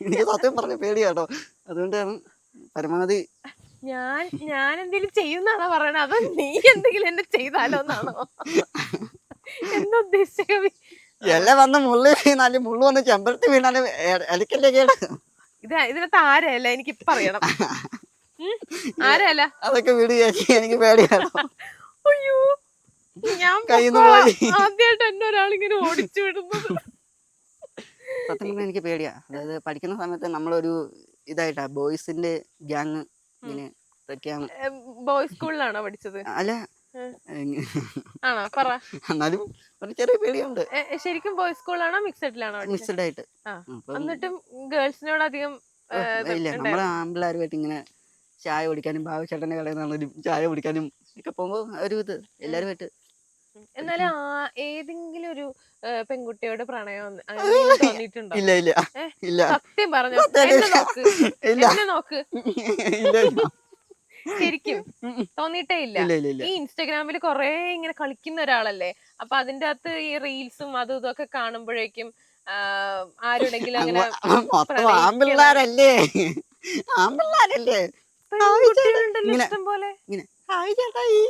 എനിക്ക് സത്യം പറഞ്ഞ പേടിയാട്ടോ. അതുകൊണ്ടാണ് പരമാവധി ഞാൻ ഞാൻ എന്തെങ്കിലും ചെയ്യുന്നാണോ പറയണത് അതോ നീ എന്തെങ്കിലും എന്നെ ചെയ്താലോ എന്നാണോ? എന്താ ഉദ്ദേശിച്ച കവി? എല്ലാം വന്ന് മുള്ളി വീണാലും മുള്ളു വന്ന് ചെമ്പരത്തി വീണാലും എ- എനിക്കല്ലേ കേട്? ഇത് ഇതിനകത്ത് ആരല്ല എനിക്ക് ഇപ്പൊ അറിയണം ആരല്ല അതൊക്കെ വീട് ചേച്ചി എനിക്ക് പേടിയാണോ? അയ്യോ ഞാൻ. ആദ്യമായിട്ട് എന്നെ ഒരാളിങ്ങനെ ഓടിച്ചു വിടുന്നത്. സത്യം പറഞ്ഞാൽ എനിക്ക് പേടിയാ. അതായത് പഠിക്കുന്ന സമയത്ത് നമ്മളൊരു ഇതായിട്ടാ ബോയ്സിന്റെ ഗ്യാങ് ഇങ്ങനെ ഇതൊക്കെയാണ് ബോയ്സ് സ്കൂളിലാണോ പഠിച്ചത്? അല്ല. ആണോ? പറ. എന്നാലും ഒരു ചെറിയ പേടിയുണ്ട്. ശരിക്കും ബോയ്സ് സ്കൂളിലാണോ മിക്സഡിലാണോ മിക്സഡ് ആയിട്ട് എന്നിട്ടും ഗേൾസിനോട് അധികം ഇല്ല നമ്മൾ ആമ്പിള്ളേരുമായിട്ട് ഇങ്ങനെ ചായ കുടിക്കാനും ബാബുചേട്ടന്റെ കടയിൽ നിന്നാണെങ്കിലും ചായ കുടിക്കാനും ഒക്കെ പോകുമ്പോ ഒരു ഇത് എല്ലാരുമായിട്ട് എന്നാലും ആ ഏതെങ്കിലും ഒരു പെൺകുട്ടിയോട് പ്രണയം തോന്നിയിട്ടുണ്ടോ? ഇല്ല ഇല്ല. ഇല്ല. സത്യം പറഞ്ഞു? നോക്ക്. നോക്ക്. ശരിക്കും. തോന്നിട്ടേ ഇല്ല. ഈ ഇൻസ്റ്റാഗ്രാമിൽ കൊറേ ഇങ്ങനെ കളിക്കുന്ന ഒരാളല്ലേ? അപ്പൊ അതിന്റെ അകത്ത് ഈ റീൽസും അതും ഇതൊക്കെ കാണുമ്പോഴേക്കും ആരുടെങ്കിലും അങ്ങനെ. ആമ്പിള്ളാരല്ലേ? ആമ്പിള്ളാരല്ലേ? ഇഷ്ടം പോലെ ഹായ് ചേട്ടായി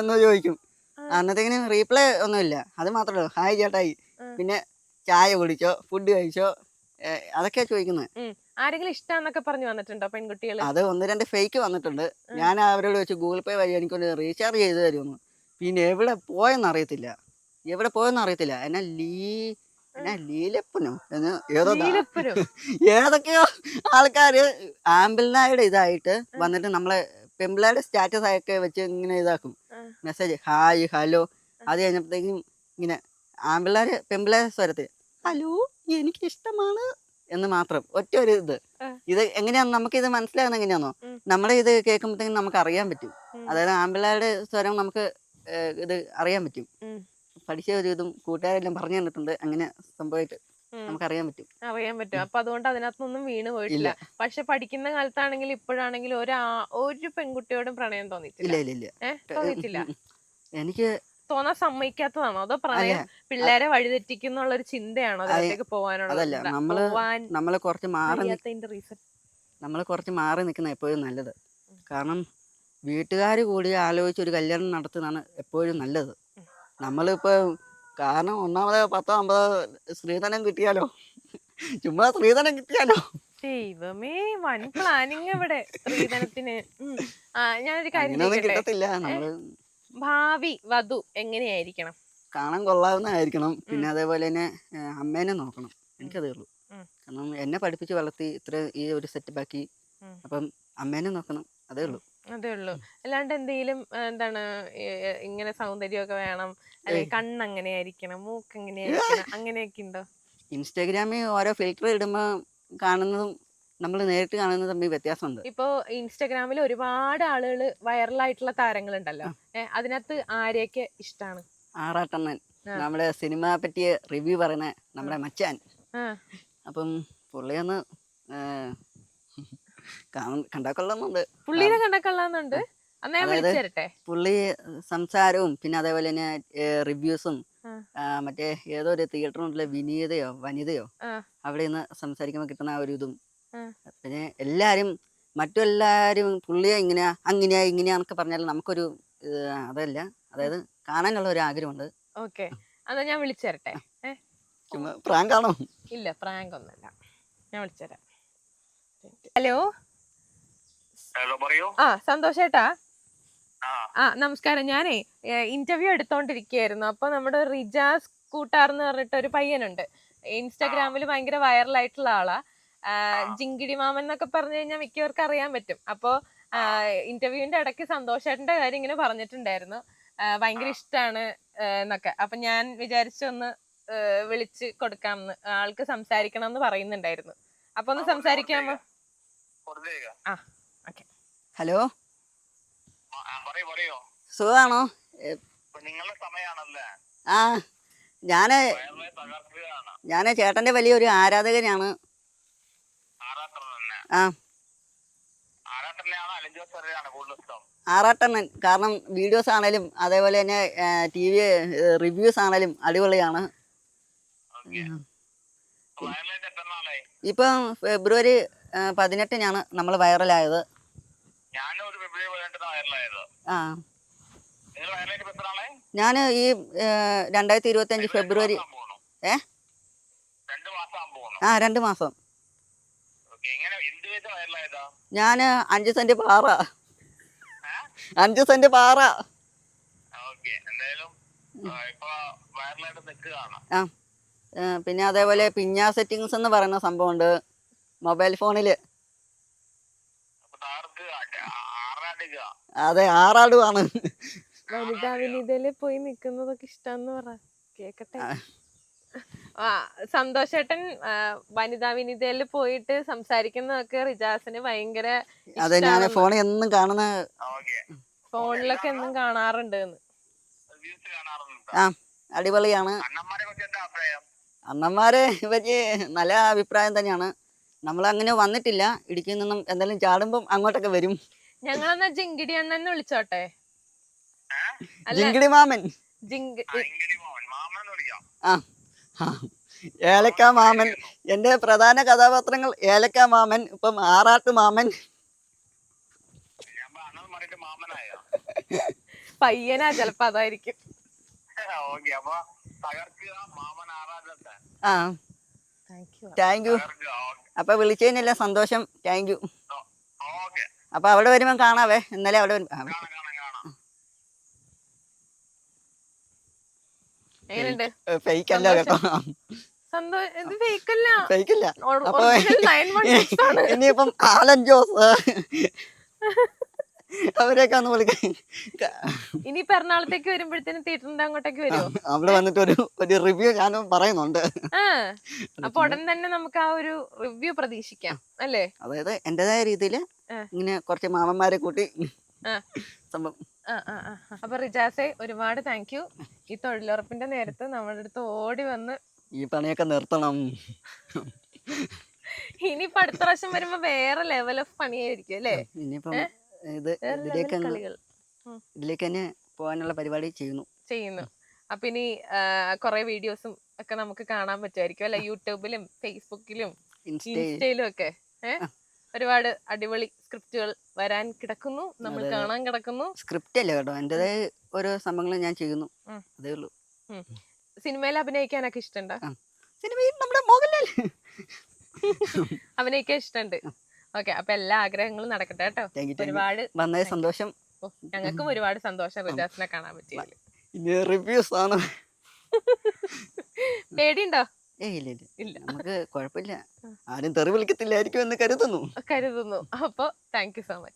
എന്ന് ചോദിക്കും. അന്നത്തേക്കിന് റീപ്ലൈ ഒന്നുമില്ല. അത് മാത്രമേ ഉള്ളൂ. ഹായ് ചേട്ടായി. പിന്നെ ചായ കുടിച്ചോ? ഫുഡ് കഴിച്ചോ? അതൊക്കെ അതൊക്കെയാ ചോദിക്കുന്നത് ആരെങ്കിലും ഇഷ്ടമെന്നൊക്കെ പറഞ്ഞു വന്നിട്ടുണ്ടോ പെൺകുട്ടികൾ അത് ഒന്ന് രണ്ട് ഫേക്ക് വന്നിട്ടുണ്ട്. ഞാൻ അവരോട് വെച്ച് ഗൂഗിൾ പേ വഴി എനിക്കൊന്ന് റീചാർജ് ചെയ്ത് തരുമെന്ന് പിന്നെ എവിടെ പോയെന്ന് അറിയത്തില്ല. എവിടെ പോയെന്ന് അറിയത്തില്ല. എന്നാ ലീ എന്നാ ലീലപ്പനോ? എന്ന് ഏതോ ഏതൊക്കെയോ ആൾക്കാര് ആംബിൾനായുടെ ഇതായിട്ട് വന്നിട്ട് നമ്മളെ പെമ്പിളായുടെ സ്റ്റാറ്റസ് ഒക്കെ വെച്ച് ഇങ്ങനെ ഇതാക്കും. Message hi hello. അത് കഴിഞ്ഞപ്പോഴത്തേക്കും ഇങ്ങനെ ആമ്പിള്ളേര് പെമ്പിള്ളാരെ സ്വരത്തിൽ ഹലോ എനിക്ക് ഇഷ്ടമാണ് എന്ന് മാത്രം ഒറ്റ ഒരു ഇത്. ഇത് എങ്ങനെയാന്ന് നമുക്ക് ഇത് മനസ്സിലാകുന്ന എങ്ങനെയാണോ നമ്മളെ ഇത് കേൾക്കുമ്പോഴത്തേക്കും നമുക്ക് അറിയാൻ പറ്റും. അതായത് ആമ്പിള്ളേരുടെ സ്വരം നമുക്ക് ഇത് അറിയാൻ പറ്റും. പഠിച്ച ഒരു ഇതും കൂട്ടുകാരെല്ലാം പറഞ്ഞു തന്നിട്ടുണ്ട്. അങ്ങനെ സംഭവമായിട്ട് ഉം. നമുക്ക് അറിയാൻ പറ്റും. അറിയാൻ പറ്റും. അപ്പൊ അതുകൊണ്ട് അതിനകത്തൊന്നും വീണ് പോയിട്ടില്ല. പക്ഷെ പഠിക്കുന്ന കാലത്താണെങ്കിൽ ഇപ്പോഴാണെങ്കിൽ ഒരു ഒരു പെൺകുട്ടിയോടും പ്രണയം തോന്നിയിട്ടില്ല. ഇല്ല ഇല്ല തോന്നിയിട്ടില്ല. എനിക്ക് തോന്നാൻ സമ്മതിക്കാത്തതാണോ? അതോ പ്രണയം പിള്ളേരെ വഴിതെറ്റിക്കുന്നുള്ള ഒരു ചിന്തയാണോ അതിലേക്ക് പോവാനുള്ള അതല്ല, ചിന്ത? നമ്മൾ നമ്മൾ കുറച്ച് മാറി റീസൺ കുറച്ച് മാറി നിൽക്കുന്ന എപ്പോഴും നല്ലത്. കാരണം വീട്ടുകാർ കൂടി ആലോചിച്ച് ഒരു കല്യാണം നടത്തുന്നതാണ് എപ്പോഴും നല്ലത്. നമ്മളിപ്പോൾ കാരണം ഒന്നാമത് പത്തോ അമ്പതോ സ്ത്രീധനം കിട്ടിയാലോ? ചുമ്മാ സ്ത്രീധനം കിട്ടിയാലോ? ദൈവമേ വൺ പ്ലാനിങ് ഇവിടെ സ്ത്രീധനത്തിന്. ആ ഞാനൊരു കാര്യം അങ്ങനെയൊന്നും ചോദിക്കട്ടെ? കിട്ടത്തില്ല. ഭാവി വധു എങ്ങനെയായിരിക്കണം? കാണാൻ കൊള്ളാവുന്നതായിരിക്കണം. പിന്നെ അതേപോലെ തന്നെ അമ്മേനെ നോക്കണം. എനിക്കതേ ഉള്ളൂ ഉം. കാരണം എന്നെ പഠിപ്പിച്ച് വളർത്തി ഇത്ര ഈ ഒരു സെറ്റപ്പ് ആക്കി ഉം. അപ്പം അമ്മേനെ നോക്കണം. അതേ ഉള്ളൂ അതേ ഉള്ളൂ. അല്ലാണ്ട് എന്തെങ്കിലും ആ, എന്താണ് ഏ, ഇങ്ങനെ സൗന്ദര്യമൊക്കെ വേണം. അല്ലെങ്കിൽ കണ്ണ് എങ്ങനെയായിരിക്കണം മൂക്ക് എങ്ങനെയായിരിക്കണം അങ്ങനെയൊക്കെ ഉണ്ടോ? ഇൻസ്റ്റാഗ്രാമിൽ ഓരോ ഫിൽറ്റർ ഇടുമ്പോൾ കാണുന്നതും നമ്മൾ നേരിട്ട് കാണുന്നതും തമ്മിൽ വ്യത്യാസമുണ്ട്. ഇപ്പോ ഇൻസ്റ്റാഗ്രാമിൽ ഒരുപാട് ആളുകൾ വൈറലായിട്ടുള്ള താരങ്ങളുണ്ടല്ലോ. ഉണ്ടല്ലോ അതിനകത്ത് ആരെയൊക്കെ ഇഷ്ടാണ്? ആറാട്ടണ്ണൻ ആ. നമ്മുടെ സിനിമ പറ്റിയ റിവ്യൂ പറയുന്ന നമ്മുടെ മച്ചാൻ. ആ, അപ്പം പുള്ളിയൊന്ന് കണ്ടാ കൊള്ളുന്നുണ്ട് പുള്ളീനെ കണ്ടാ കൊള്ളാന്നുണ്ട് പുള്ളി സംസാരവും പിന്നെ അതേപോലെ തന്നെ റിവ്യൂസും. മറ്റേ ഏതോ ഒരു തിയേറ്ററിനുള്ള വിനീതയോ വനിതയോ. അവിടെ നിന്ന് സംസാരിക്കുമ്പോൾ കിട്ടുന്ന ആ ഒരു ഇതും. പിന്നെ എല്ലാരും മറ്റെല്ലാരും പുള്ളിയെ ഇങ്ങനെയാ അങ്ങനെയാ ഇങ്ങനെയാന്നൊക്കെ പറഞ്ഞാൽ നമുക്കൊരു അതല്ല. അതായത് കാണാനുള്ള ഒരു ആഗ്രഹമുണ്ട് ഓക്കെ എന്നാ ഞാൻ വിളിച്ചു തരട്ടെ പ്രാങ്കാണോ? ഇല്ല പ്രാങ്ക് ഒന്നല്ല ഞാൻ വിളിച്ചു തരാം ഹലോ? ഹലോ പറയൂ. ആ സന്തോഷേട്ടാ. ആ. നമസ്കാരം. ഞാനേ ഇന്റർവ്യൂ എടുത്തോണ്ടിരിക്കുകയായിരുന്നു. അപ്പൊ നമ്മുടെ റിജാസ് കൂട്ടാർ എന്ന് പറഞ്ഞിട്ട് ഒരു പയ്യനുണ്ട്. ഇൻസ്റ്റാഗ്രാമിൽ ഭയങ്കര വൈറലായിട്ടുള്ള ആളാ. ജിങ്കിടി മാമൻ എന്നൊക്കെ പറഞ്ഞു കഴിഞ്ഞാൽ മിക്കവർക്കും അറിയാൻ പറ്റും. അപ്പോ ഇന്റർവ്യൂവിന്റെ ഇടയ്ക്ക് സന്തോഷേട്ടന്റെ കാര്യം ഇങ്ങനെ പറഞ്ഞിട്ടുണ്ടായിരുന്നു. ഭയങ്കര ഇഷ്ടമാണ് എന്നൊക്കെ. അപ്പൊ ഞാൻ വിചാരിച്ചൊന്ന് വിളിച്ച് കൊടുക്കാമെന്ന് ആൾക്ക് സംസാരിക്കണം എന്ന് പറയുന്നുണ്ടായിരുന്നു. അപ്പൊ ഒന്ന് സംസാരിക്കാമോ? ഹലോ സുഖാണോ സുഖമാണോ? ഏ, നിങ്ങളുടെ സമയാണല്ലേ? ആ ഞാൻ ഞാൻ ചേട്ടന്റെ വലിയൊരു ആരാധകനാണ്. ആ. ആറാട്ടണ്ണൻ കാരണം വീഡിയോസ് ആണേലും അതേപോലെ തന്നെ ടി വി റിവ്യൂസ് ആണേലും അടിപൊളിയാണ്. ഇപ്പം ഫെബ്രുവരി പതിനെട്ടിനാണ് നമ്മൾ വൈറലായത്. ആ. ഞാൻ ഈ രണ്ടായിരത്തി ഇരുപത്തി അഞ്ച് ഫെബ്രുവരി. ഏ? ആ രണ്ട് മാസം. ഞാൻ അഞ്ച് സെന്റ് പാറ? അഞ്ച് സെന്റ് പാറ. ആ, പിന്നെ അതേപോലെ പിഞ്ഞാ സെറ്റിങ്സ് എന്ന് പറയുന്ന സംഭവമുണ്ട്. മൊബൈൽ ഫോണിൽ അതെ ആറാടുവാണ്. വനിതാ വിനീതയിൽ പോയി നിക്കുന്നതൊക്കെ ഇഷ്ടാന്ന് പറ. കേക്കട്ടെ. സന്തോഷേട്ടൻ വനിതാ വിനിതയിൽ പോയിട്ട് സംസാരിക്കുന്നതൊക്കെ റിജാസിന് ഭയങ്കര അതെ ഞാൻ ഫോണിൽ എന്നും കാണുന്ന ഓക്കെ. ഫോണിലൊക്കെ എന്നും കാണാറുണ്ട്. ആ അടിപൊളിയാണ്. അണ്ണന്മാരെ പറ്റി നല്ല അഭിപ്രായം തന്നെയാണ്. നമ്മൾ അങ്ങനെ വന്നിട്ടില്ല. ഇടുക്കിയിൽ നിന്നും എന്തായാലും ചാടുമ്പം അങ്ങോട്ടൊക്കെ വരും. ഞങ്ങളെന്നാ ജിങ്കിടി അണ്ണൻ വിളിച്ചോട്ടെ? ജിങ്കിടി മാമൻ. ആ. ഏലക്ക മാമൻ. എന്റെ പ്രധാന കഥാപാത്രങ്ങൾ ഏലക്ക മാമൻ ഇപ്പം ആറാട്ട് മാമൻ. പയ്യനാ ചെലപ്പോ അതായിരിക്കും. Thank you. അപ്പോൾ വിളിച്ചതിനെല്ലാം സന്തോഷം. താങ്ക് യു അപ്പൊ അപ്പോൾ അവിടെ വരുമ്പം കാണാവേ. ഇന്നലെ അവിടെ വരും. കാണാം കാണാം കാണാം. ഫേക്ക് അല്ല കേട്ടോ. സന്തോഷം ഇത് ഫേക്കല്ല അപ്പൊ ഇനിയിപ്പം ആലൻ ജോസ്. അവരെയൊക്കെ ഒന്ന് വിളിക്കാം. ഇനി എറണാകുളത്തേക്ക് വരുമ്പോഴത്തേനും തിയേറ്ററിന്റെ അങ്ങോട്ടേക്ക് വരുമോ അവിടെ വന്നിട്ട് ഒരു ഒരു റിവ്യൂ ഞാൻ പറയുന്നുണ്ട്. അപ്പൊ ഉടൻ തന്നെ നമുക്ക് ആ ഒരു റിവ്യൂ പ്രതീക്ഷിക്കാം അല്ലേ? അതായത് എന്റേതായ രീതിയിൽ ഇങ്ങനെ കുറച്ച് മാമന്മാരെ കൂട്ടി. സംഭവം. അപ്പൊ റിജാസെ ഒരുപാട് താങ്ക് യു ഈ തൊഴിലുറപ്പിന്റെ നേരത്ത് നമ്മുടെ അടുത്ത് ഓടി വന്ന് ഈ പണിയൊക്കെ നിർത്തണം. ഇനി അടുത്ത പ്രാവശ്യം വരുമ്പോ വേറെ ലെവൽ ഓഫ് പണിയായിരിക്കും അല്ലേ? ഇനിയിപ്പം ഇത് ഇതിലേക്ക് ഇതിലേക്ക് തന്നെ പോകാനുള്ള പരിപാടി ചെയ്യുന്നു. ചെയ്യുന്നു. അപ്പൊ ഇനി കൊറേ വീഡിയോസും ഒക്കെ നമുക്ക് കാണാൻ പറ്റുമായിരിക്കും അല്ലെ? യൂട്യൂബിലും ഫേസ്ബുക്കിലും ഇൻസ്റ്റ ഇൻസ്റ്റയിലും ഒക്കെ. ഒരുപാട് അടിപൊളി സ്ക്രിപ്റ്റുകൾ വരാൻ കിടക്കുന്നു. നമ്മൾ. കാണാൻ കിടക്കുന്നു. സ്ക്രിപ്റ്റ് അല്ല കേട്ടോ? എന്റെ ഓരോ സംഭവങ്ങൾ ഞാൻ ചെയ്യുന്നു. അതേ ഉള്ളൂ. സിനിമയിൽ അഭിനയിക്കാനൊക്കെ ഇഷ്ടമുണ്ടോ? സിനിമയിൽ നമ്മുടെ മോഹൻലാൽ. അഭിനയിക്കാൻ ഇഷ്ടമുണ്ട്. ഓക്കെ അപ്പൊ എല്ലാ ആഗ്രഹങ്ങളും നടക്കട്ടെ കേട്ടോ. ഒരുപാട് വന്നതിൽ സന്തോഷം. ഞങ്ങൾക്കും ഒരുപാട് സന്തോഷം റിജാസിനെ കാണാൻ പറ്റിയതിൽ ഇനി റിവ്യൂസ് ആണ് പേടിയുണ്ടോ? ഇല്ല ഇല്ല. ഇല്ല. നമുക്ക് കുഴപ്പമില്ല. ആരും തെറി വിളിക്കത്തില്ലായിരിക്കും എന്ന് കരുതുന്നു. കരുതുന്നു. അപ്പൊ താങ്ക് യു സോ മച്ച്